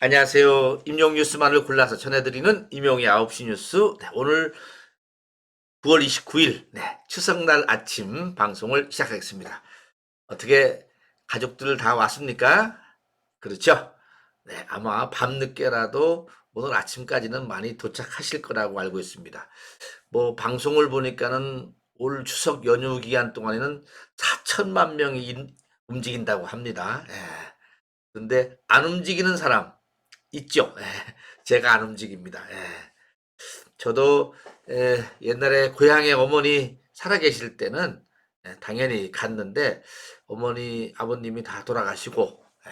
안녕하세요. 임용 뉴스만을 골라서 전해드리는 임용의 9시 뉴스. 네, 오늘 9월 29일 네, 추석날 아침 방송을 시작하겠습니다. 어떻게 가족들 다 왔습니까? 그렇죠? 네, 아마 밤늦게라도 오늘 아침까지는 많이 도착하실 거라고 알고 있습니다. 뭐 방송을 보니까는 올 추석 연휴 기간 동안에는 4천만 명이 인- 움직인다고 합니다. 예. 근데 안 움직이는 사람 있죠. 예, 제가 안 움직입니다. 예. 저도 예, 옛날에 고향에 어머니 살아계실 때는 예, 당연히 갔는데 어머니 아버님이 다 돌아가시고 예,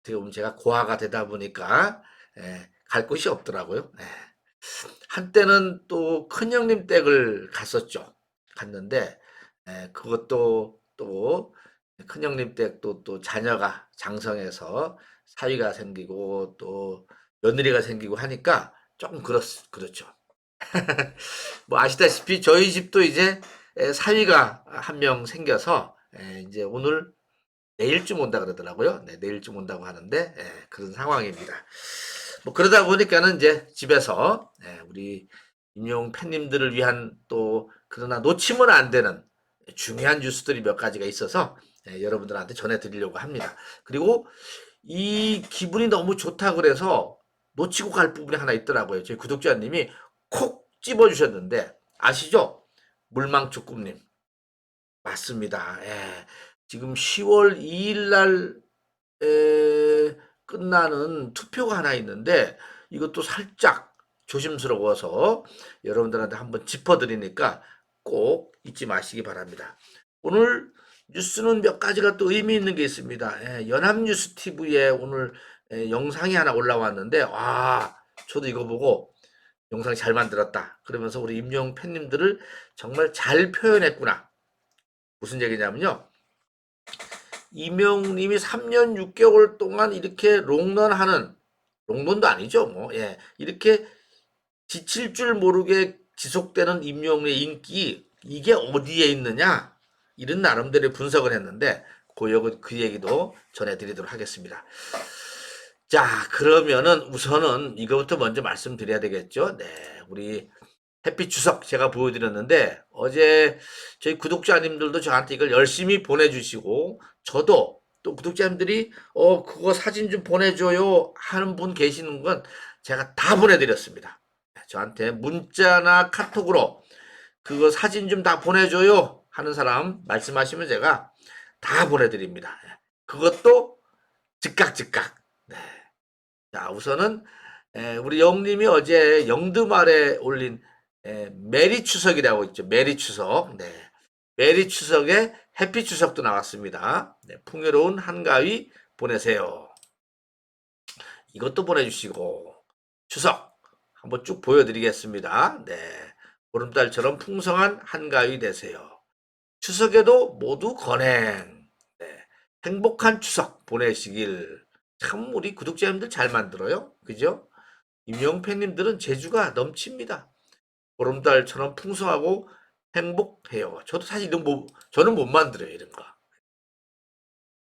어떻게 보면 제가 고아가 되다 보니까 예, 갈 곳이 없더라고요. 예. 한때는 또 큰형님 댁을 갔었죠. 갔는데 예, 그것도 또 큰형님 댁도 또 자녀가 장성해서 사위가 생기고 또 며느리가 생기고 하니까 조금 그렇, 그렇죠. 뭐 아시다시피 저희 집도 이제 에, 사위가 한 명 생겨서 에, 이제 오늘 내일쯤 온다 그러더라고요. 네, 내일쯤 온다고 하는데 에, 그런 상황입니다. 뭐 그러다 보니까는 이제 집에서 에, 우리 임용 팬님들을 위한 또 그러나 놓치면 안 되는 중요한 뉴스들이 몇 가지가 있어서 에, 여러분들한테 전해드리려고 합니다. 그리고 이 기분이 너무 좋다 그래서 놓치고 갈 부분이 하나 있더라고요. 저희 구독자님이 콕 집어주셨는데 아시죠? 물망축구님 맞습니다. 예. 지금 10월 2일 날 에, 끝나는 투표가 하나 있는데 이것도 살짝 조심스러워서 여러분들한테 한번 짚어드리니까 꼭 잊지 마시기 바랍니다. 오늘 뉴스는 몇 가지가 또 의미 있는 게 있습니다. 예, 연합뉴스 TV에 오늘 예, 영상이 하나 올라왔는데 와 저도 이거 보고 영상 잘 만들었다. 그러면서 우리 임용 팬님들을 정말 잘 표현했구나. 무슨 얘기냐면요. 임용님이 3년 6개월 동안 이렇게 롱런하는 롱런도 아니죠. 뭐 예, 이렇게 지칠 줄 모르게 지속되는 임용의 인기 이게 어디에 있느냐 이런 나름대로 분석을 했는데 그, 여- 그 얘기도 전해드리도록 하겠습니다. 자 그러면은 우선은 이거부터 먼저 말씀드려야 되겠죠. 네, 우리 햇빛 추석 제가 보여드렸는데 어제 저희 구독자님들도 저한테 이걸 열심히 보내주시고 저도 또 구독자님들이 어 그거 사진 좀 보내줘요 하는 분 계시는 건 제가 다 보내드렸습니다. 저한테 문자나 카톡으로 그거 사진 좀 다 보내줘요 하는 사람 말씀하시면 제가 다 보내드립니다. 그것도 즉각 즉각. 네. 자 우선은 에, 우리 영님이 어제 영드말에 올린 에, 메리 추석이라고 있죠. 메리 추석. 네. 메리 추석에 해피 추석도 나왔습니다. 네, 풍요로운 한가위 보내세요. 이것도 보내주시고 추석 한번 쭉 보여드리겠습니다. 네, 보름달처럼 풍성한 한가위 되세요. 추석에도 모두 건행. 네, 행복한 추석 보내시길. 참 우리 구독자님들 잘 만들어요. 그죠? 임용 팬님들은 재주가 넘칩니다. 보름달처럼 풍성하고 행복해요. 저도 사실 이런 뭐 저는 못 만들어요 이런 거.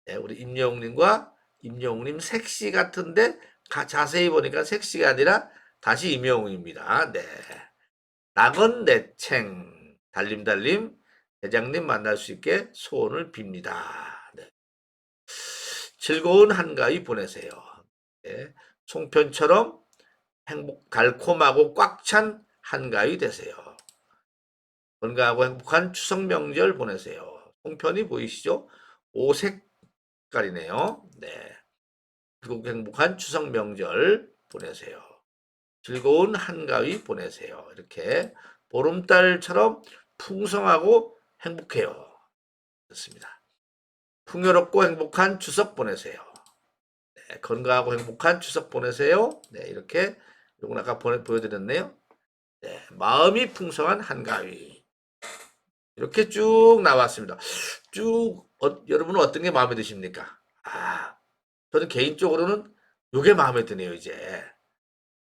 네, 우리 임영웅님과 임영웅님 섹시 같은데 가- 자세히 보니까 섹시가 아니라 다시 임영웅입니다. 네. 낙원 내챙 달림달림 대장님 만날 수 있게 소원을 빕니다. 네. 즐거운 한가위 보내세요. 네. 송편처럼 행복 달콤하고 꽉 찬 한가위 되세요. 건강하고 행복한 추석 명절 보내세요. 송편이 보이시죠? 오색깔이네요. 네. 그리고 행복한 추석 명절 보내세요. 즐거운 한가위 보내세요. 이렇게 보름달처럼 풍성하고 행복해요. 좋습니다. 풍요롭고 행복한 추석 보내세요. 네, 건강하고 행복한 추석 보내세요. 네, 이렇게 요건 아까 보내, 보여드렸네요. 네, 마음이 풍성한 한가위. 이렇게 쭉 나왔습니다. 쭉 어, 여러분은 어떤 게 마음에 드십니까? 아, 저는 개인적으로는 이게 마음에 드네요. 이제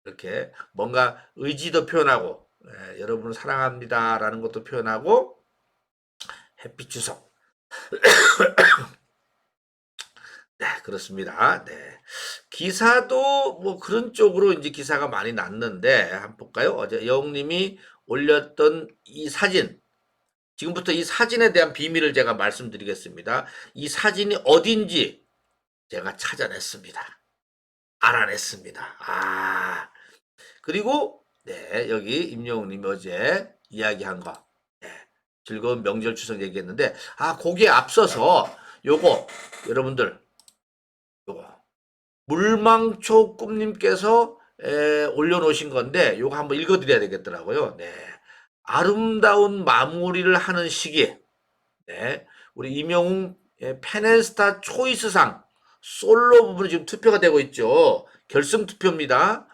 이렇게 뭔가 의지도 표현하고 예, 여러분을 사랑합니다라는 것도 표현하고 햇빛 추석. 네, 그렇습니다. 네. 기사도 뭐 그런 쪽으로 이제 기사가 많이 났는데 한번 볼까요? 어제 영님이 올렸던 이 사진 지금부터 이 사진에 대한 비밀을 제가 말씀드리겠습니다. 이 사진이 어딘지 제가 찾아냈습니다. 알아냈습니다. 아 그리고 네 여기 임영웅님이 어제 이야기한 거 네, 즐거운 명절 추석 얘기했는데 아 거기에 앞서서 요거 여러분들 요거 물망초 꿈님께서 에, 올려놓으신 건데 요거 한번 읽어드려야 되겠더라고요. 네. 아름다운 마무리를 하는 시기. 네. 우리 예, 페넨스타 초이스상 솔로 부분이 지금 투표가 되고 있죠. 결승 투표입니다.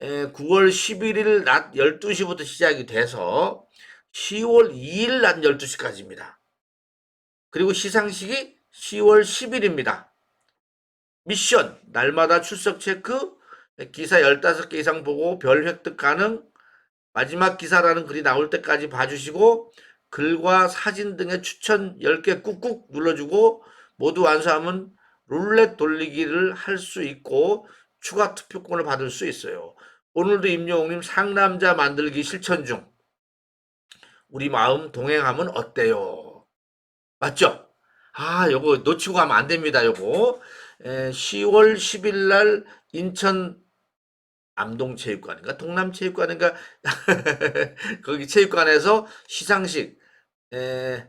에, 9월 11일 낮 12시부터 시작이 돼서 10월 2일 낮 12시까지입니다. 그리고 시상식이 10월 10일입니다. 미션 날마다 출석 체크 기사 15개 이상 보고 별 획득 가능 마지막 기사라는 글이 나올 때까지 봐주시고 글과 사진 등의 추천 10개 꾹꾹 눌러주고 모두 완수하면 룰렛 돌리기를 할 수 있고 추가 투표권을 받을 수 있어요. 오늘도 임영웅님 상남자 만들기 실천 중 우리 마음 동행하면 어때요? 맞죠? 아, 요거 놓치고 가면 안 됩니다. 요거 에, 10월 10일 날 인천 암동체육관인가 동남체육관인가 거기 체육관에서 시상식 에,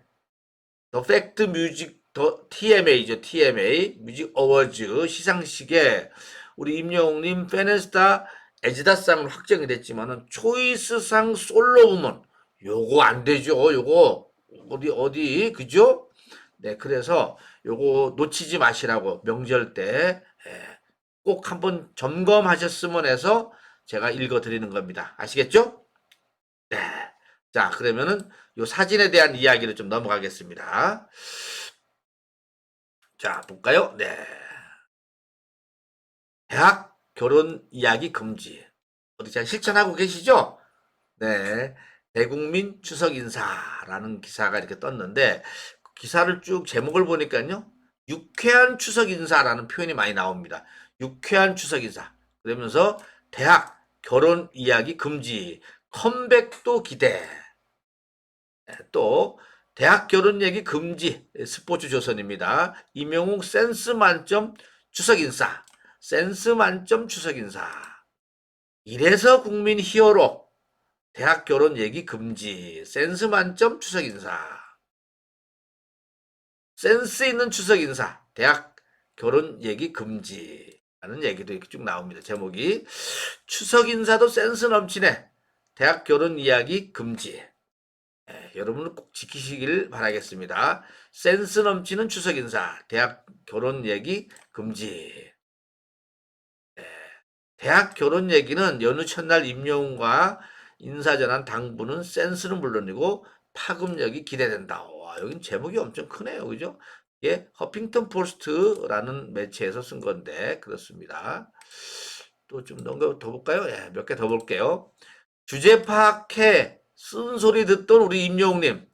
더 팩트 뮤직 더 TMA죠 TMA 뮤직 어워즈 시상식에 우리 임영웅님 페네스타 에지다상은 확정이 됐지만은 초이스상 솔로 부문 요거 안 되죠 요거 어디 어디 그죠? 네 그래서 요거 놓치지 마시라고 명절 때 예, 꼭 한번 점검하셨으면 해서 제가 읽어 드리는 겁니다. 아시겠죠? 네. 자, 그러면은 요 사진에 대한 이야기를 좀 넘어가겠습니다. 자, 볼까요? 네. 대학 결혼 이야기 금지. 어디 잘 실천하고 계시죠? 네. 대국민 추석 인사라는 기사가 이렇게 떴는데 기사를 쭉 제목을 보니까요. 유쾌한 추석 인사라는 표현이 많이 나옵니다. 유쾌한 추석 인사. 그러면서 대학 결혼 이야기 금지. 컴백도 기대. 네, 또 대학 결혼 얘기 금지. 스포츠 조선입니다. 임영웅 센스 만점 추석 인사. 센스 만점 추석 인사. 이래서 국민 히어로. 대학 결혼 얘기 금지. 센스 만점 추석 인사. 센스 있는 추석 인사, 대학 결혼 얘기 금지. 라는 얘기도 이렇게 쭉 나옵니다. 제목이. 추석 인사도 센스 넘치네. 대학 결혼 이야기 금지. 예, 여러분은 꼭 지키시길 바라겠습니다. 센스 넘치는 추석 인사, 대학 결혼 얘기 금지. 예, 대학 결혼 얘기는 연휴 첫날 임영웅과 인사 전한 당부는 센스는 물론이고 파급력이 기대된다. 와, 여긴 제목이 엄청 크네요. 그죠? 예, 허핑턴 포스트라는 매체에서 쓴 건데, 그렇습니다. 또좀더 볼까요? 예, 몇 개 더 볼게요. 주제 파악해 쓴소리 듣던 우리 임영웅님.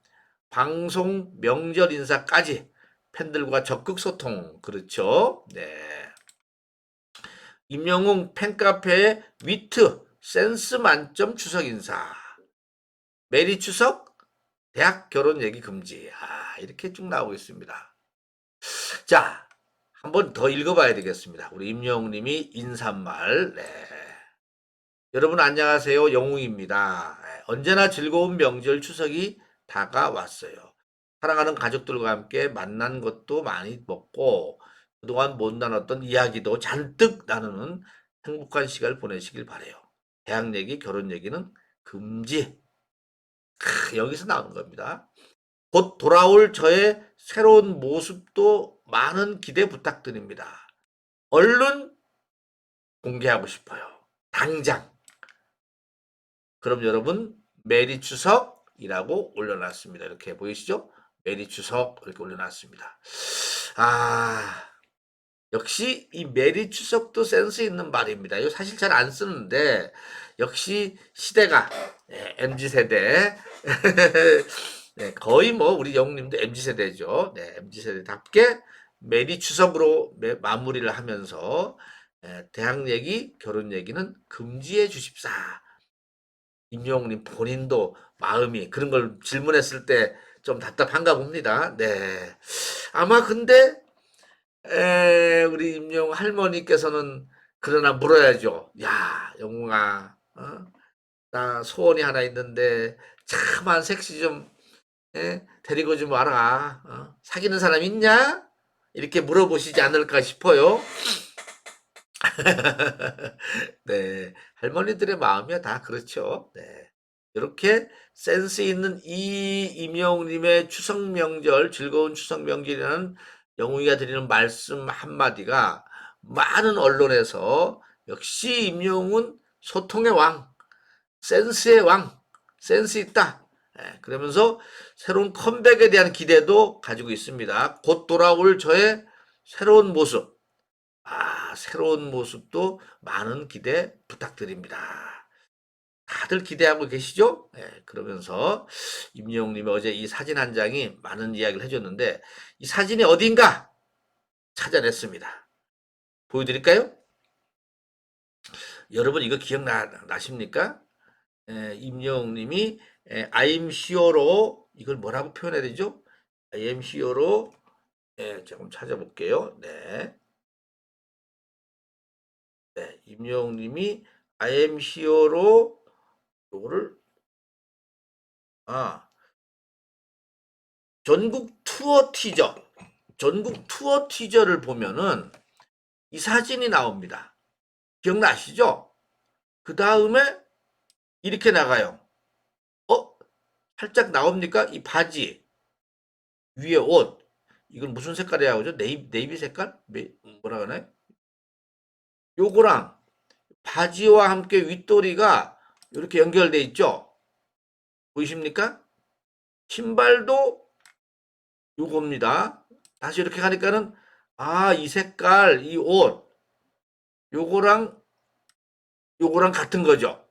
방송 명절 인사까지 팬들과 적극 소통. 그렇죠? 네. 임영웅 팬카페의 위트, 센스 만점 추석 인사. 메리 추석, 대학 결혼 얘기 금지. 아, 이렇게 쭉 나오고 있습니다. 자, 한번 더 읽어봐야 되겠습니다. 우리 임영웅 님이 인사말. 네. 여러분 안녕하세요. 영웅입니다. 네, 언제나 즐거운 명절 추석이 다가왔어요. 사랑하는 가족들과 함께 만난 것도 많이 먹고 그동안 못 나눴던 이야기도 잔뜩 나누는 행복한 시간을 보내시길 바래요. 대학 얘기, 결혼 얘기는 금지. 크, 여기서 나오는 겁니다. 곧 돌아올 저의 새로운 모습도 많은 기대 부탁드립니다. 얼른 공개하고 싶어요. 당장. 그럼 여러분, 메리 추석이라고 올려놨습니다. 이렇게 보이시죠? 메리 추석 이렇게 올려놨습니다. 아, 역시 이 메리 추석도 센스 있는 말입니다. 이거 사실 잘 안 쓰는데 역시 시대가 네, MZ 세대 네, 거의 뭐 우리 영웅님도 MZ 세대죠. 네, MZ 세대답게 메리 추석으로 매- 마무리를 하면서 에, 대학 얘기, 결혼 얘기는 금지해 주십사. 임영웅님 본인도 마음이 그런 걸 질문했을 때 좀 답답한가 봅니다. 네. 아마 근데 에, 우리 임영웅 할머니께서는 그러나 물어야죠. 야, 영웅아, 어? 나 소원이 하나 있는데 참 한 섹시 좀 예? 데리고 좀 와라. 어? 사귀는 사람 있냐? 이렇게 물어보시지 않을까 싶어요. 네, 할머니들의 마음이야 다 그렇죠. 네, 이렇게 센스 있는 이 임영웅님의 추석 명절 즐거운 추석 명절이라는 영웅이가 드리는 말씀 한마디가 많은 언론에서 역시 임영웅은 소통의 왕, 센스의 왕, 센스 있다. 예, 그러면서 새로운 컴백에 대한 기대도 가지고 있습니다. 곧 돌아올 저의 새로운 모습. 아, 새로운 모습도 많은 기대 부탁드립니다. 다들 기대하고 계시죠? 예, 그러면서 임영웅님이 어제 이 사진 한 장이 많은 이야기를 해줬는데 이 사진이 어딘가 찾아냈습니다. 보여드릴까요? 여러분 이거 기억나십니까? 에, 임영웅님이 에, I'm hero로 이걸 뭐라고 표현해야 되죠? I am hero로 예, 조금 찾아볼게요. 네. 네, 임영웅님이 I am hero로 요거를 아 전국 투어 티저 전국 투어 티저를 보면은 이 사진이 나옵니다. 기억나시죠? 그 다음에 이렇게 나가요. 어? 살짝 나옵니까? 이 바지 위에 옷 이건 무슨 색깔이야 그죠? 네이, 네이비 색깔? 메- 뭐라 그러나요? 요거랑 바지와 함께 윗도리가 이렇게 연결돼 있죠? 보이십니까? 신발도 요겁니다. 다시 이렇게 가니까는 아, 이 색깔, 이 옷 요거랑 요거랑 같은 거죠.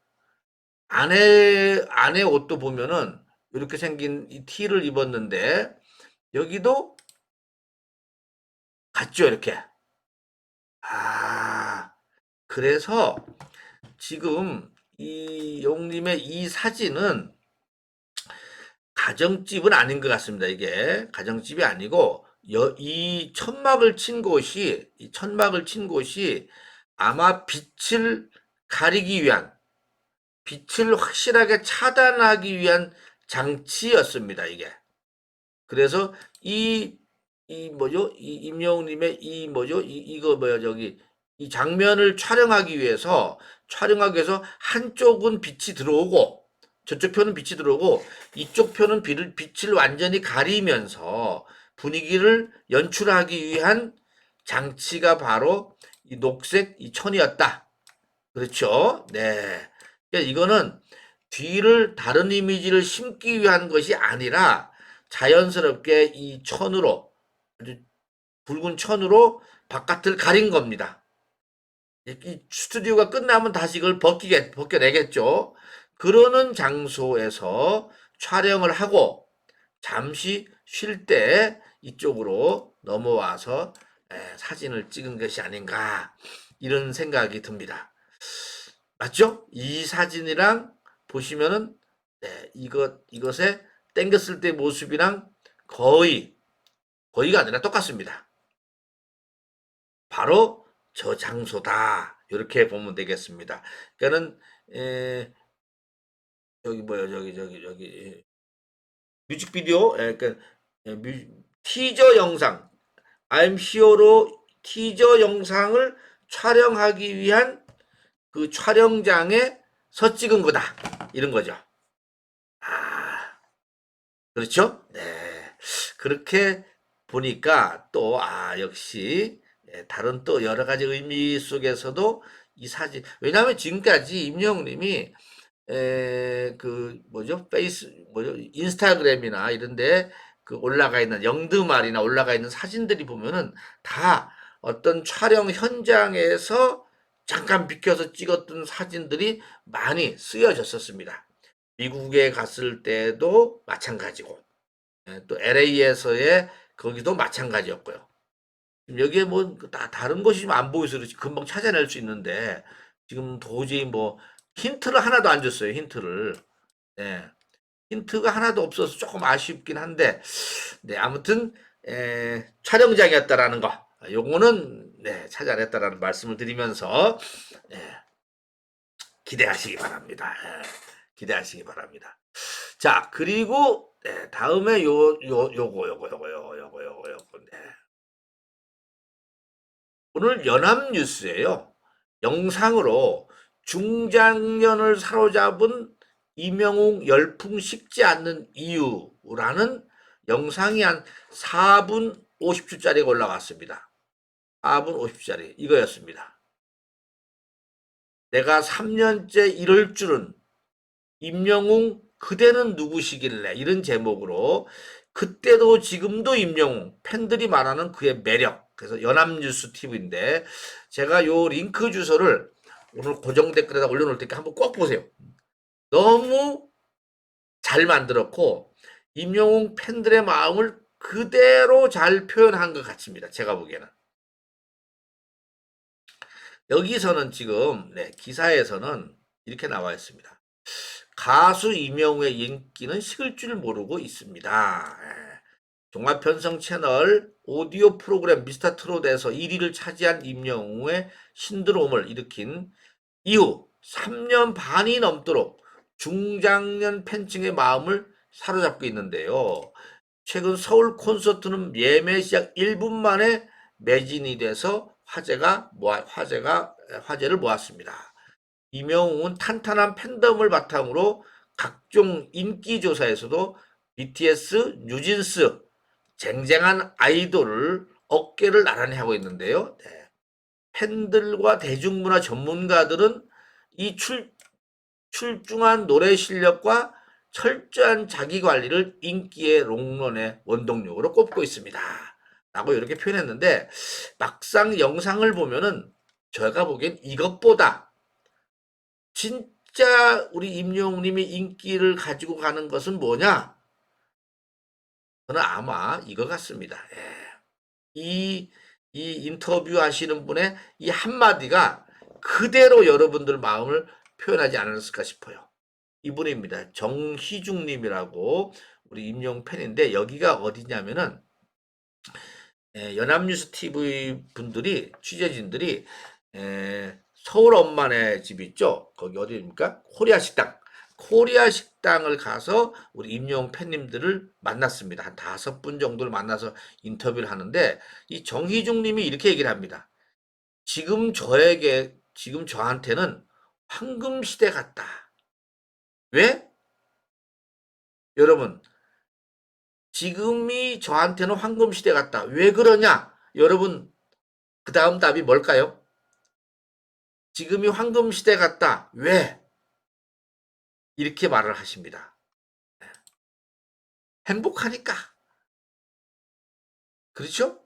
안에 안에 옷도 보면은 이렇게 생긴 이 티를 입었는데 여기도 같죠, 이렇게. 아, 그래서 지금 이 용님의 이 사진은 가정집은 아닌 것 같습니다. 이게 가정집이 아니고 여, 이 천막을 친 곳이 이 천막을 친 곳이 아마 빛을 가리기 위한 빛을 확실하게 차단하기 위한 장치였습니다. 이게 그래서 이 이 뭐죠? 이 임영웅님의 이 뭐죠? 이 이거 뭐야 저기 이 장면을 촬영하기 위해서 촬영하기 위해서 한쪽은 빛이 들어오고 저쪽 편은 빛이 들어오고 이쪽 편은 빛을, 빛을 완전히 가리면서 분위기를 연출하기 위한 장치가 바로 이 녹색 이 천이었다. 그렇죠? 네. 그러니까 이거는 뒤를 다른 이미지를 심기 위한 것이 아니라 자연스럽게 이 천으로 붉은 천으로 바깥을 가린 겁니다. 이- 이 스튜디오가 끝나면 다시 이걸 벗기게 벗겨내겠죠. 그러는 장소에서 촬영을 하고 잠시 쉴 때 이쪽으로 넘어와서 에, 사진을 찍은 것이 아닌가 이런 생각이 듭니다. 맞죠? 이 사진이랑 보시면은 네, 이것 이것에 땡겼을 때 모습이랑 거의 거의가 아니라 똑같습니다. 바로 저 장소다. 이렇게 보면 되겠습니다. 그러니까는 에, 여기 뭐야 저기 저기 저기 예. 뮤직비디오 예, 그러니까 예, 뮤, 티저 영상 I'm 히어로 티저 영상을 촬영하기 위한 그 촬영장에서 찍은 거다 이런 거죠. 아 그렇죠? 네 그렇게 보니까 또 아 역시 예, 다른 또 여러 가지 의미 속에서도 이 사진 왜냐하면 지금까지 임영웅님이 에, 그 뭐죠 페이스 뭐죠 인스타그램이나 이런데 그 올라가 있는 영드말이나 올라가 있는 사진들이 보면은 다 어떤 촬영 현장에서 잠깐 비켜서 찍었던 사진들이 많이 쓰여졌었습니다. 미국에 갔을 때도 마찬가지고 예, 또 LA에서의 거기도 마찬가지였고요. 여기에 뭐 다 다른 것이 좀안 보여서 그렇지 금방 찾아낼 수 있는데 지금 도저히 뭐 힌트를 하나도 안 줬어요. 힌트를. 네. 힌트가 하나도 없어서 조금 아쉽긴 한데 네, 아무튼 에, 촬영장이었다라는 거. 요거는 네, 찾아냈다라는 말씀을 드리면서 예, 기대하시기 바랍니다. 예, 기대하시기 바랍니다. 자, 그리고 네, 다음에 요 요 요거 요거 요거 요거 요거 요거 요거 네. 오늘 연합뉴스예요. 영상으로 중장년을 사로잡은 이명웅 열풍 식지 않는 이유라는 영상이 한 4분 50초짜리가 올라왔습니다. 4분 50초짜리 이거였습니다. 내가 3년째 이럴 줄은 임영웅 그대는 누구시길래 이런 제목으로 그때도 지금도 임영웅 팬들이 말하는 그의 매력 그래서 연합뉴스 TV인데 제가 요 링크 주소를 오늘 고정 댓글에다 올려놓을 테니까 한번 꼭 보세요. 너무 잘 만들었고 임영웅 팬들의 마음을 그대로 잘 표현한 것 같습니다. 제가 보기에는. 여기서는 지금 네, 기사에서는 이렇게 나와 있습니다. 가수 임영웅의 인기는 식을 줄 모르고 있습니다. 예. 종합편성 채널 오디오 프로그램 미스터 트롯에서 1위를 차지한 임영웅의 신드롬을 일으킨 이후 3년 반이 넘도록 중장년 팬층의 마음을 사로잡고 있는데요. 최근 서울 콘서트는 예매 시작 1분 만에 매진이 돼서 화제가 모아, 화제가 화제를 모았습니다. 이명웅은 탄탄한 팬덤을 바탕으로 각종 인기 조사에서도 BTS, 뉴진스, 쟁쟁한 아이돌을 어깨를 나란히 하고 있는데요. 네. 팬들과 대중문화 전문가들은 이 출, 출중한 노래 실력과 철저한 자기 관리를 인기의 롱런의 원동력으로 꼽고 있습니다. 라고 이렇게 표현했는데 막상 영상을 보면은 제가 보기엔 이것보다 진짜 우리 임영웅님이 인기를 가지고 가는 것은 뭐냐? 저는 아마 이거 같습니다. 예. 이, 이 인터뷰 하시는 분의 이 한마디가 그대로 여러분들 마음을 표현하지 않았을까 싶어요. 이분입니다. 정희중님이라고 우리 임용 팬인데 여기가 어디냐면은 에, 연합뉴스 TV 분들이 취재진들이 에, 서울 엄마네 집 있죠. 거기 어디입니까? 코리아 식당. 코리아 식당을 가서 우리 임용 팬님들을 만났습니다. 한 다섯 분 정도를 만나서 인터뷰를 하는데 이 정희중 님이 이렇게 얘기를 합니다. 지금 저에게 지금 저한테는 황금 시대 같다. 왜? 여러분, 지금이 저한테는 황금 시대 같다. 왜 그러냐? 여러분, 그 다음 답이 뭘까요? 지금이 황금 시대 같다. 왜? 이렇게 말을 하십니다. 행복하니까. 그렇죠?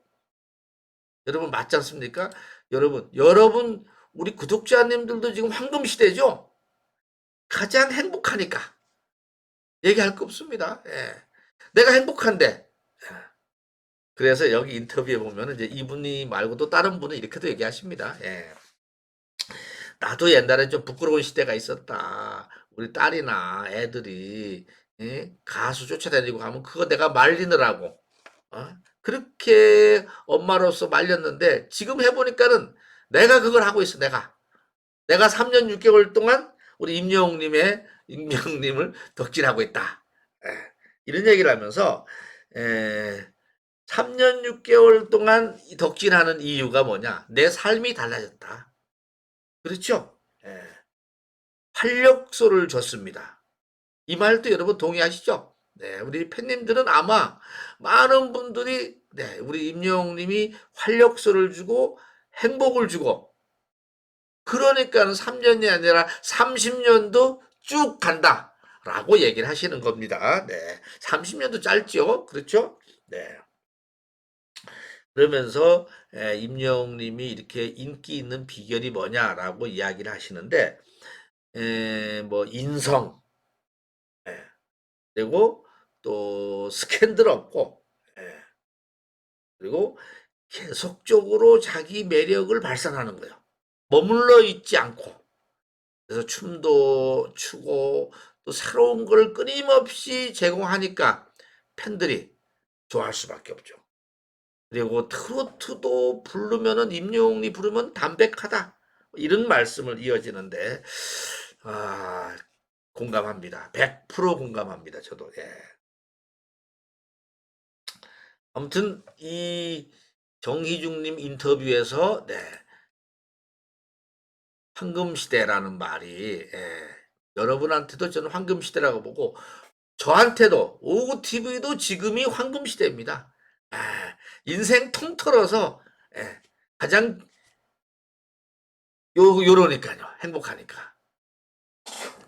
여러분 맞지 않습니까? 여러분, 여러분 우리 구독자님들도 지금 황금 시대죠? 가장 행복하니까. 얘기할 거 없습니다. 예. 내가 행복한데. 예. 그래서 여기 인터뷰에 보면 이제 이분이 말고도 다른 분은 이렇게도 얘기하십니다. 예. 나도 옛날에 좀 부끄러운 시대가 있었다. 우리 딸이나 애들이 예? 가수 쫓아다니고 하면 그거 내가 말리느라고 어? 그렇게 엄마로서 말렸는데 지금 해보니까는 내가 그걸 하고 있어 내가. 내가 3년 6개월 동안 우리 임영웅님의 임영웅님을 덕질하고 있다. 예, 이런 얘기를 하면서 에, 3년 6개월 동안 이 덕질하는 이유가 뭐냐? 내 삶이 달라졌다. 그렇죠? 예, 활력소를 줬습니다 이 말도 여러분 동의하시죠 네, 우리 팬님들은 아마 많은 분들이 네, 우리 임영웅님이 활력소를 주고 행복을 주고 그러니까는 3년이 아니라 30년도 쭉 간다. 라고 얘기를 하시는 겁니다. 네. 30년도 짧죠? 그렇죠? 네. 그러면서 에, 임영웅님이 이렇게 인기 있는 비결이 뭐냐라고 이야기를 하시는데 에, 뭐 인성 에, 그리고 또 스캔들 없고 예. 그리고 계속적으로 자기 매력을 발산하는 거예요. 머물러 있지 않고. 그래서 춤도 추고 또 새로운 걸 끊임없이 제공하니까 팬들이 좋아할 수밖에 없죠. 그리고 트로트도 부르면은 임영웅이 부르면 담백하다. 이런 말씀을 이어지는데 아 공감합니다. 100% 공감합니다. 저도 예. 아무튼 이 정희중님 인터뷰에서 네. 황금시대라는 말이 예, 여러분한테도 저는 황금시대라고 보고 저한테도 오구TV도 지금이 황금시대입니다. 아, 인생 통틀어서 예, 가장 요, 요러니까요. 행복하니까.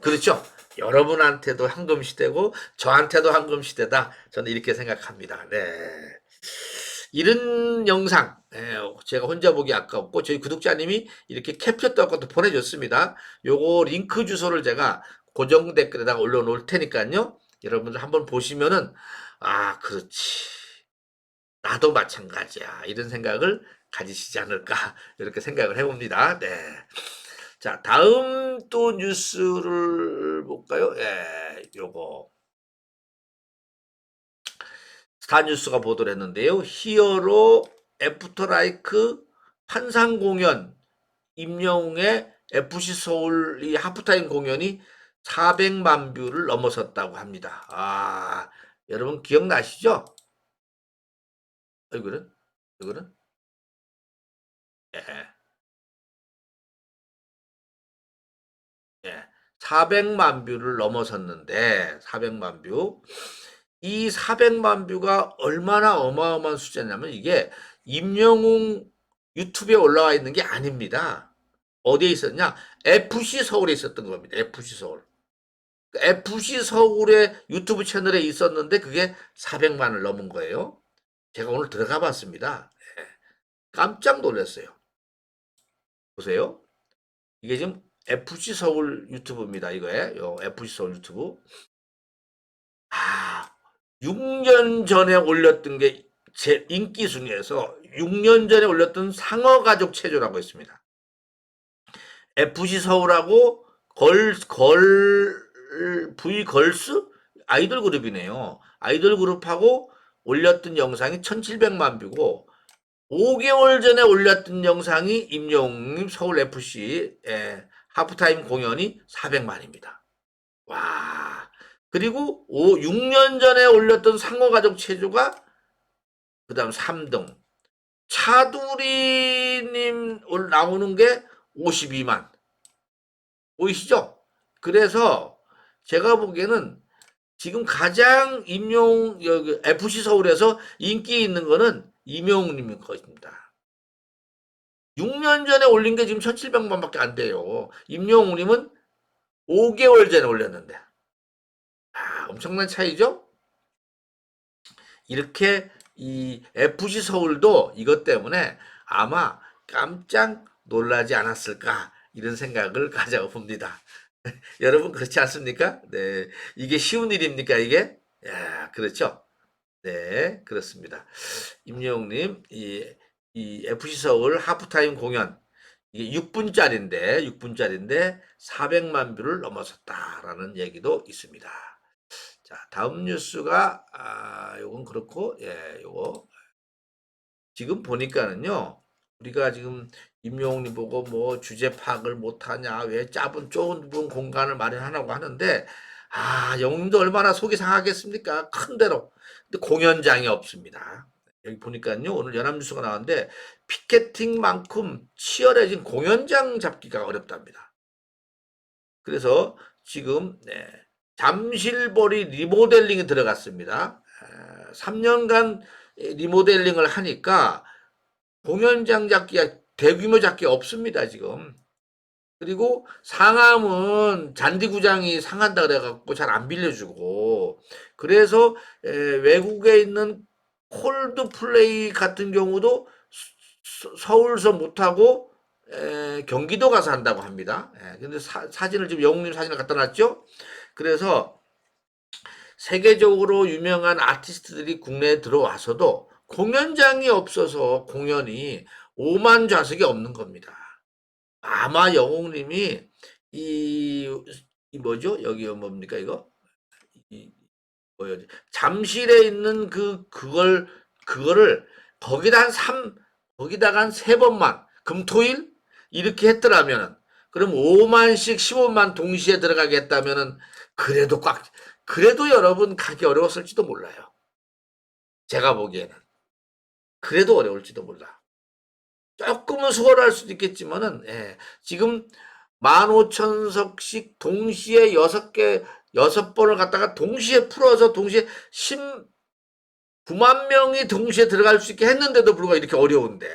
그렇죠? 여러분한테도 황금 시대고 저한테도 황금 시대다. 저는 이렇게 생각합니다. 네. 이런 영상 예, 제가 혼자 보기 아깝고 저희 구독자님이 이렇게 캡처 떠갖고 보내줬습니다. 요거 링크 주소를 제가 고정 댓글에다가 올려놓을 테니까요. 여러분들 한번 보시면은 아 그렇지 나도 마찬가지야 이런 생각을 가지시지 않을까 이렇게 생각을 해봅니다. 네. 자 다음 또 뉴스를 볼까요? 예, 요거 스타뉴스가 보도를 했는데요. 히어로 애프터라이크 환상 공연 임영웅의 FC 서울 이 하프타임 공연이 400만 뷰를 넘어섰다고 합니다. 아, 여러분 기억나시죠? 얼굴은? 얼굴은? 예. 예. 400만 뷰를 넘어섰는데 400만 뷰. 이 400만 뷰가 얼마나 어마어마한 숫자냐면 이게 임영웅 유튜브에 올라와 있는 게 아닙니다. 어디에 있었냐? FC 서울에 있었던 겁니다. FC 서울. FC 서울의 유튜브 채널에 있었는데 그게 400만을 넘은 거예요. 제가 오늘 들어가 봤습니다. 예. 깜짝 놀랐어요. 보세요. 이게 지금 FC 서울 유튜브입니다. 이거에 요 FC 서울 유튜브. 아, 6년 전에 올렸던 게 제 인기 순위에서 6년 전에 올렸던 상어 가족 체조라고 있습니다. FC 서울하고 걸, 걸, V 걸스? 아이돌 그룹이네요. 아이돌 그룹하고 올렸던 영상이 1700만 뷰고 5개월 전에 올렸던 영상이 임영웅님 서울 FC 예, 하프타임 공연이 400만입니다. 와. 그리고 5, 6년 전에 올렸던 상어가족 체조가 그 다음 3등. 차두리님 올- 나오는 게 52만. 보이시죠? 그래서 제가 보기에는 지금 가장 임용 여기 FC 서울에서 인기 있는 거는 임용님인 것입니다. 6년 전에 올린 게 지금 1,700만 밖에 안 돼요. 임용님은 5개월 전에 올렸는데. 아, 엄청난 차이죠? 이렇게 이 FC 서울도 이것 때문에 아마 깜짝 놀라지 않았을까 이런 생각을 가져봅니다. 여러분 그렇지 않습니까? 네. 이게 쉬운 일입니까 이게? 야, 그렇죠? 네, 그렇습니다. 임영웅님, 이, 이 FC 서울 하프타임 공연 이게 6분짜리인데 6분짜리인데 400만 뷰를 넘어섰다라는 얘기도 있습니다. 자, 다음 뉴스가 아, 요건 그렇고 예, 요거 지금 보니까는요. 우리가 지금 임용님 보고 뭐 주제 파악을 못하냐, 왜 짧은 좁은 공간을 마련하라고 하는데, 아, 영웅도 얼마나 속이 상하겠습니까? 큰 데로. 근데 공연장이 없습니다. 여기 보니까요, 오늘 연합뉴스가 나왔는데, 피켓팅만큼 치열해진 공연장 잡기가 어렵답니다. 그래서 지금, 네, 잠실벌이 리모델링이 들어갔습니다. 아, 3년간 리모델링을 하니까 공연장 잡기가 대규모 잡기 없습니다, 지금. 그리고 상암은 잔디구장이 상한다 그래갖고 잘 안 빌려주고, 그래서 에, 외국에 있는 콜드 플레이 같은 경우도 서- 서울서 못하고 에, 경기도 가서 한다고 합니다. 에, 근데 사, 사진을 지금 영웅님 사진을 갖다 놨죠? 그래서 세계적으로 유명한 아티스트들이 국내에 들어와서도 공연장이 없어서 공연이 5만 좌석이 없는 겁니다. 아마 영웅님이 이, 이 뭐죠? 여기 뭡니까 이거? 이 뭐였지? 잠실에 있는 그 그걸 그거를 거기다 한 3, 거기다가 한 세 번만 금토일 이렇게 했더라면은 그럼 5만씩 15만 동시에 들어가게 했다면은 그래도 꽉 그래도 여러분 가기 어려웠을지도 몰라요. 제가 보기에는 그래도 어려울지도 몰라. 조금은 수월할 수도 있겠지만은 예, 지금 15,000석씩 동시에 6개 6번을 갖다가 동시에 풀어서 동시에 10 9만 명이 동시에 들어갈 수 있게 했는데도 불구하고 이렇게 어려운데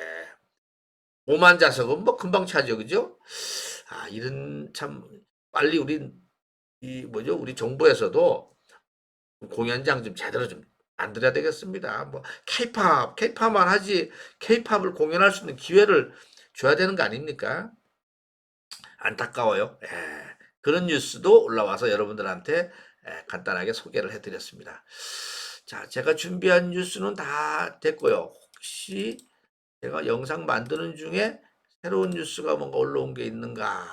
5만 좌석은 뭐 금방 차죠, 그죠? 아 이런 참 빨리 우리 이 뭐죠? 우리 정부에서도 공연장 좀 제대로 좀 만들어야 되겠습니다. 뭐 케이팝, 케이팝만 하지 케이팝을 공연할 수 있는 기회를 줘야 되는 거 아닙니까? 안타까워요. 예, 그런 뉴스도 올라와서 여러분들한테 예, 간단하게 소개를 해드렸습니다. 자, 제가 준비한 뉴스는 다 됐고요. 혹시 제가 영상 만드는 중에 새로운 뉴스가 뭔가 올라온 게 있는가?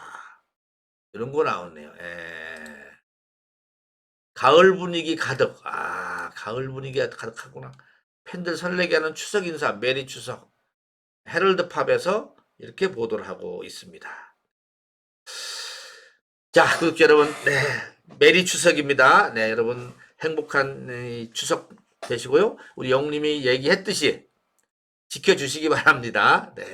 이런 거 나오네요. 예. 가을 분위기 가득. 아, 가을 분위기가 가득하구나. 팬들 설레게 하는 추석 인사, 메리 추석. 헤럴드 팝에서 이렇게 보도를 하고 있습니다. 자, 구독자 여러분, 네, 메리 추석입니다. 네, 여러분 행복한 이 추석 되시고요. 우리 영님이 얘기했듯이 지켜주시기 바랍니다. 네,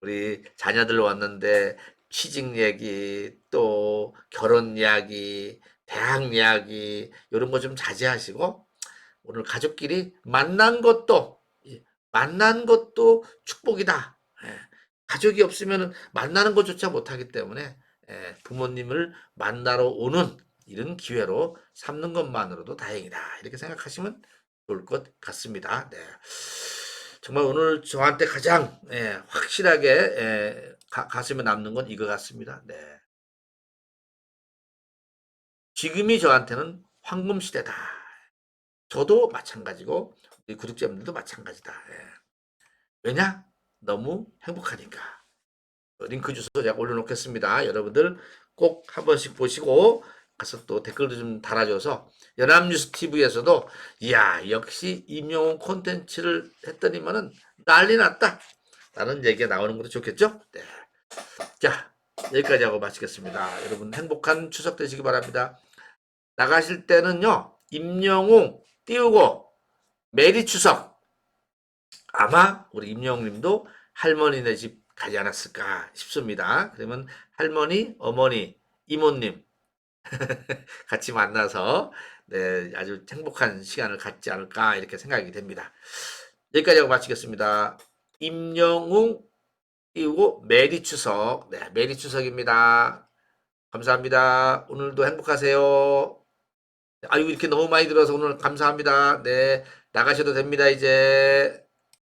우리 자녀들 왔는데 취직 얘기, 또 결혼 이야기, 대학 이야기 이런 거 좀 자제하시고 오늘 가족끼리 만난 것도 예, 만난 것도 축복이다. 예, 가족이 없으면 만나는 것조차 못하기 때문에 예, 부모님을 만나러 오는 이런 기회로 삼는 것만으로도 다행이다. 이렇게 생각하시면 좋을 것 같습니다. 네. 정말 오늘 저한테 가장 예, 확실하게 예, 가, 가슴에 남는 건 이거 같습니다. 네. 지금이 저한테는 황금 시대다. 저도 마찬가지고 우리 구독자분들도 마찬가지다. 예. 왜냐? 너무 행복하니까. 링크 주소 제가 올려놓겠습니다. 여러분들 꼭 한 번씩 보시고 가서 또 댓글도 좀 달아줘서 연합뉴스 TV에서도 이야 역시 임영웅 콘텐츠를 했더니만은 난리 났다. 라는 얘기가 나오는 것도 좋겠죠? 네. 자 여기까지 하고 마치겠습니다. 여러분 행복한 추석 되시기 바랍니다. 나가실 때는요 임영웅 띄우고 메리 추석 아마 우리 임영웅님도 할머니네 집 가지 않았을까 싶습니다. 그러면 할머니, 어머니, 이모님 같이 만나서 네, 아주 행복한 시간을 갖지 않을까 이렇게 생각이 됩니다. 여기까지 하고 마치겠습니다. 임영웅 띄우고 메리 추석. 네, 메리 추석입니다. 감사합니다. 오늘도 행복하세요. 아유 이렇게 너무 많이 들어서 오늘 감사합니다. 네, 나가셔도 됩니다 이제.